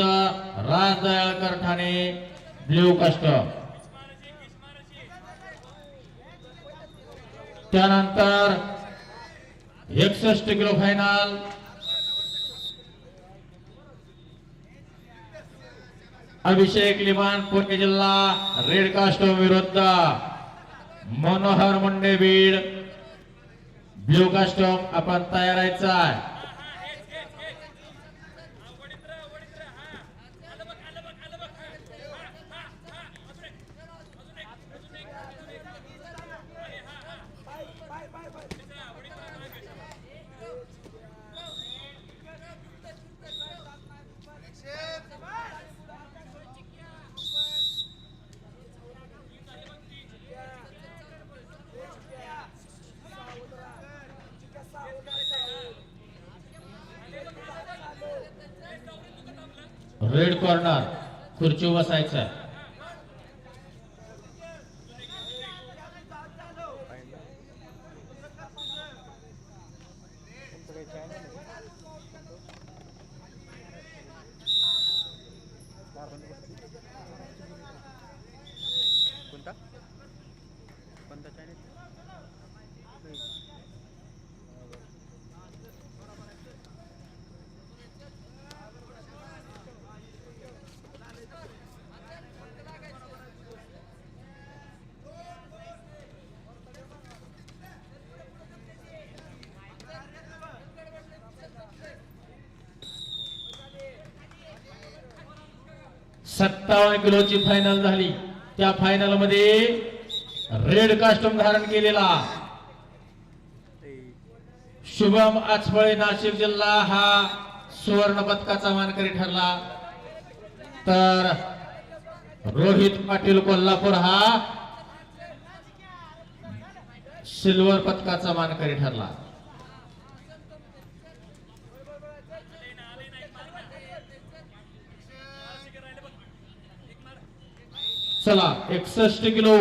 विरुद्ध राज दयाळकर ठाणे ब्ल्यू कास्ट. त्यानंतर एकसष्ट किलो फायनल अभिषेक लिमान पुणे जिल्हा रेड कास्ट विरुद्ध. मनोहर मुंडे बीड ब्ल्यू कास्टम आपण तयार आहे रेड कॉर्नर खुर्ची बसायचं आहे. कोणता कोणता चॅनल सत्तावन्न किलोची फायनल झाली. त्या फायनलमध्ये रेड कास्टम धारण केलेला शुभम आचफळे नाशिक जिल्हा हा सुवर्ण पदकाचा मानकरी ठरला. तर रोहित पाटील कोल्हापूर हा सिल्वर पदकाचा मानकरी ठरला. चला एकसष्ट किलो.